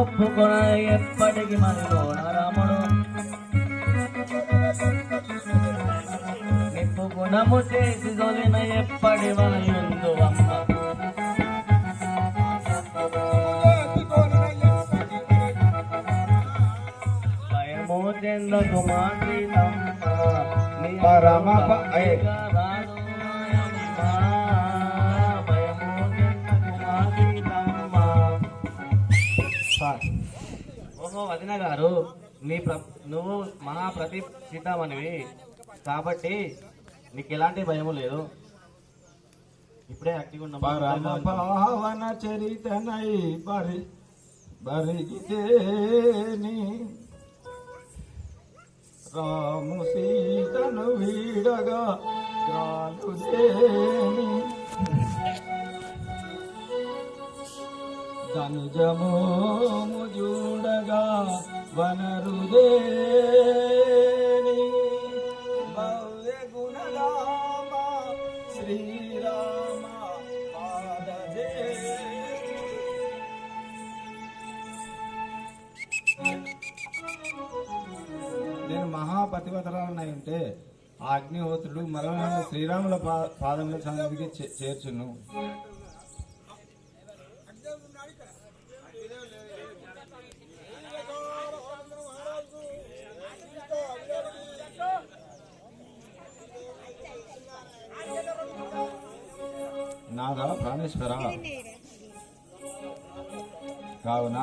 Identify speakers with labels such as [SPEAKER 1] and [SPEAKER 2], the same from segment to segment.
[SPEAKER 1] ఒప్పుకొన ఎప్పటికి మనలోన రాముడు నిప్పు గుణము చేసి తొలిన ఎప్పటి వలయుందు అమ్మ భయము చెందకు మా సీతమ్మ నీ
[SPEAKER 2] పరమ
[SPEAKER 1] ఓహో వదిన గారు నీ ప్ర నువ్వు మహా ప్రతిష్ఠితమనివి కాబట్టి నీకు ఎలాంటి భయం లేదు. ఇప్పుడే యాక్టివ్
[SPEAKER 2] ఉన్న.
[SPEAKER 1] ఉన్నాము
[SPEAKER 2] చరితనై బరి బరిగితేని రాము సీతను వీడగా గాలుదేని ధనుజమోము చూడగా వనరుదే. భవ్య గుణరామ శ్రీరామ పాదదే నేను మహాపతివతరాలనై ఉంటే ఆ అగ్నిహోత్రుడు మరణ శ్రీరాముల పా- పాదముల సన్నిధికి చేర్చును. నాదా ప్రాణేశ్వర. కావున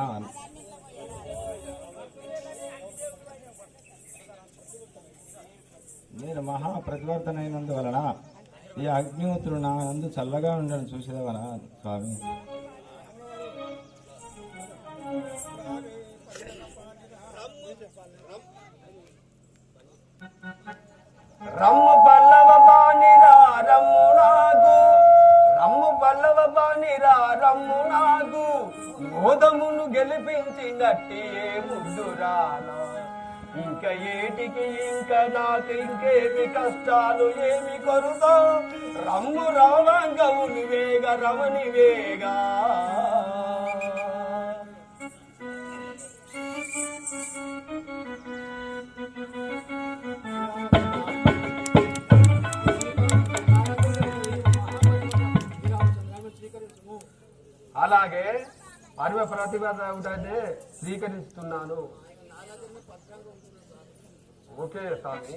[SPEAKER 2] నేను మహా ప్రతివర్తనైనందువలన ఈ అగ్నిహోత్రుడు నా నందు చల్లగా ఉండడం చూసేదవనా స్వామి.
[SPEAKER 3] రమ్మ నన్ను గెలిపించినట్టి ఏ ముద్దురానా ఇంకా ఏటికి ఇంక నాకు ఇంకేమి కష్టాలు ఏమి కొరుతో? రమ్ము రావంగవులు వేగ రమణి వేగా. అలాగే పర్వ ప్రతిభత స్వీకరిస్తున్నాను. ఓకే స్వామి